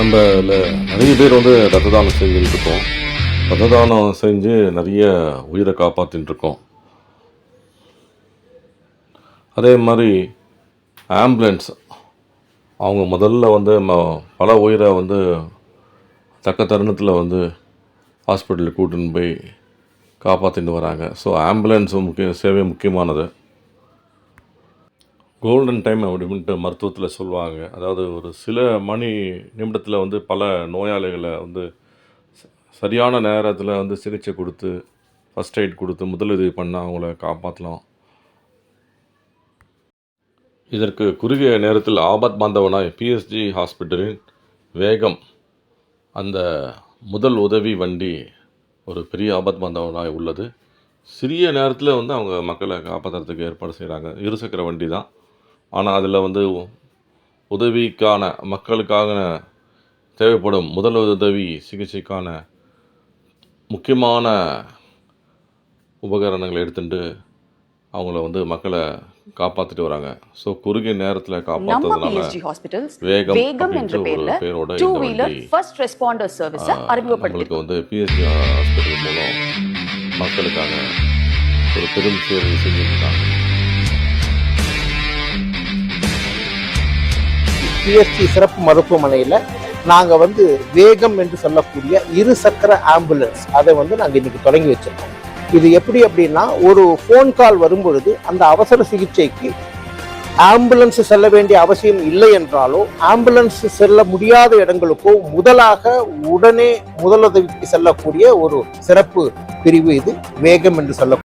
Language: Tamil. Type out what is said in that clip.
நம்ம நிறைய பேர் வந்து ரத்த தானம் செஞ்சுட்டு இருக்கோம். ரத்த தானம் செஞ்சு நிறைய உயிரை காப்பாற்றிட்டு இருக்கோம். அதே மாதிரி ஆம்புலன்ஸ் அவங்க முதல்ல வந்து ம- பல உயிரை வந்து தக்க தருணத்தில் வந்து ஹாஸ்பிட்டலுக்கு கூட்டின்னு போய் காப்பாற்றிட்டு வராங்க. ஸோ ஆம்புலன்ஸும் முக்கிய சேவை முக்கியமானது. கோல்டன் டைம் அப்படின்ட்டு மருத்துவத்தில் சொல்லுவாங்க. அதாவது ஒரு சில மணி நிமிடத்தில் வந்து பல நோயாளிகளை வந்து ச- சரியான நேரத்தில் வந்து சிகிச்சை கொடுத்து ஃபஸ்ட் எய்ட் கொடுத்து முதலுதவி பண்ணால் அவங்கள காப்பாற்றலாம் இதற்கு குறுகிய நேரத்தில் ஆபத் பாந்தவனாய் பிஎஸ்ஜி ஹாஸ்பிட்டலின் வேகம் அந்த முதல் உதவி வண்டி ஒரு பெரிய ஆபத் பாந்தவனாய் உள்ளது. சிறிய நேரத்தில் வந்து அவங்க மக்களை காப்பாற்றுறதுக்கு ஏற்பாடு செய்கிறாங்க இருசக்கர வண்டி தான் ஆனால் அதில் வந்து உதவிக்கான மக்களுக்காக தேவைப்படும் முதல் உதவி சிகிச்சைக்கான முக்கியமான உபகரணங்களை எடுத்துட்டு அவங்கள வந்து மக்களை காப்பாற்றிட்டு வராங்க. ஸோ குறுகிய நேரத்தில் காப்பாற்றுறதுனால வேகம் வேகம் என்ற பேர்ல பேரோட two wheeler first responder service அறிமுகப்படுத்தி வந்து பிஎஸ்சி ஹாஸ்பிட்டல் மூலம் மக்களுக்காக ஒரு பெரும் சேவை செஞ்சுருக்காங்க பிஎஸ்டி சிறப்பு மருத்துவமனையில் நாங்கள் வந்து வேகம் என்று சொல்லக்கூடிய இரு சக்கர ஆம்புலன்ஸ் அதை வந்து நாங்கள் இன்னைக்கு தொடங்கி வச்சிருக்கோம். இது எப்படி அப்படின்னா ஒரு ஃபோன் கால் வரும்பொழுது அந்த அவசர சிகிச்சைக்கு ஆம்புலன்ஸ் செல்ல வேண்டிய அவசியம் இல்லை என்றாலோ ஆம்புலன்ஸ் செல்ல முடியாத இடங்களுக்கோ முதலாக உடனே முதலுதவிக்கு செல்லக்கூடிய ஒரு சிறப்பு பிரிவு இது வேகம் என்று சொல்ல